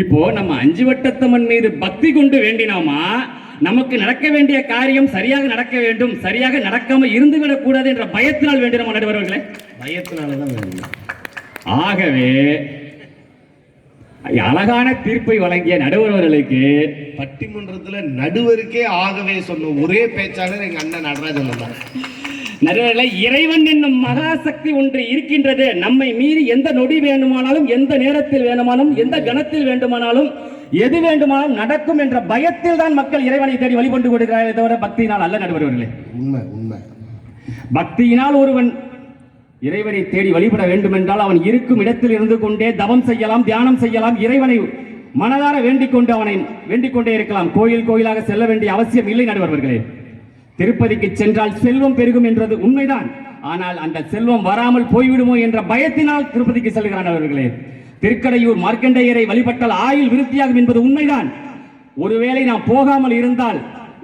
இப்போ நம்ம அஞ்சு வட்டத்தம்மன் மீது பக்தி கொண்டு வேண்டினோமா? நமக்கு நடக்க வேண்டிய காரியம் சரியாக நடக்க வேண்டும் சரியாக நடக்காம இருந்துவிடக் கூடாது என்ற பயத்தினால் வேண்டினோமா நடுவர்களே? பயத்தினாலதான் வேணும் ஆகவே அழகான தீர்ப்பை வழங்கிய நடுவர்களுக்கு பட்டிமன்றத்துல நடுவருக்கே ஆகவே சொன்ன ஒரே பேச்சாளர் எங்க அண்ணன் நடராஜன் தான் நடுவர்களே இறைவன் என்னும் மகாசக்தி ஒன்று இருக்கின்றது. நம்மை மீறி எந்த நொடி வேண்டுமானாலும் எந்த நேரத்தில் வேண்டுமானாலும் எந்த கணத்தில் வேண்டுமானாலும் எது வேண்டுமானாலும் நடக்கும் என்ற பயத்தில் தான் மக்கள் இறைவனை தேடி வழிபட்டு கொடுக்கிறார்களே தவிர பக்தியினால் அல்ல நடுவர்களே. உண்மை உண்மை. பக்தியினால் ஒருவன் இறைவனை தேடி வழிபட வேண்டும் என்றால் அவன் இருக்கும் இடத்தில் இருந்து கொண்டே தவம் செய்யலாம் தியானம் செய்யலாம் இறைவனை மனதார வேண்டிக் கொண்டு அவனை வேண்டிக் கொண்டே இருக்கலாம். கோயில் கோயிலாக செல்ல வேண்டிய அவசியம் இல்லை நடுவர்களே. திருப்பதிக்கு சென்றால் செல்வம் பெருகும் என்றது உண்மைதான். ஆனால் அந்த செல்வம் வராமல் போய்விடுமோ என்ற பயத்தினால் திருப்பதிக்கு செல்கிறான் அவர்களே. திருக்கடையூர் மார்க்கண்டேயரை வழிபட்டால் ஆயுள் விருத்தியாகும் என்பது உண்மைதான். ஒருவேளை நாம் போகாமல் இருந்தால்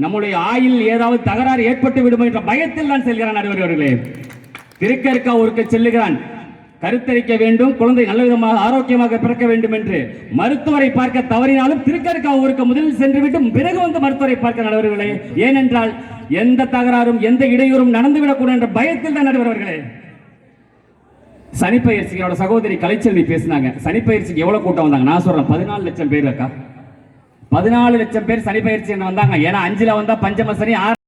நம்முடைய ஆயில் ஏதாவது தகராறு ஏற்பட்டு விடுமோ என்ற பயத்தில் தான் செல்கிறான் நடுவர்களே திருக்கற்காவூருக்கு செல்லுகிறான். கருத்தரிக்க வேண்டும் குழந்தை நல்ல விதமாக ஆரோக்கியமாக பிறக்க வேண்டும் என்று மருத்துவரை பார்க்க தவறினாலும் திருக்கற்காவூருக்கு முதலில் சென்றுவிட்டு பிறகு வந்து மருத்துவரை பார்க்க நடுவர்களே ஏனென்றால் எந்த தகராறும் எந்த இடையூறும் நடந்துவிடக்கூடும் என்ற பயத்தில் தான் நடுவர்களே சனிப்பயிற்சிகளோட சகோதரி கலைச்செல்வி பேசினாங்க. சனிப்பயிற்சிக்கு எவ்வளவு கூட்டம் வந்தாங்க? நான் சொல்றேன் பதினாலு லட்சம் பேர் இருக்கா? பதினாலு லட்சம் பேர் சனிப்பயிற்சி வந்தாங்க. ஏன்னா அஞ்சுல வந்தா பஞ்சம சனி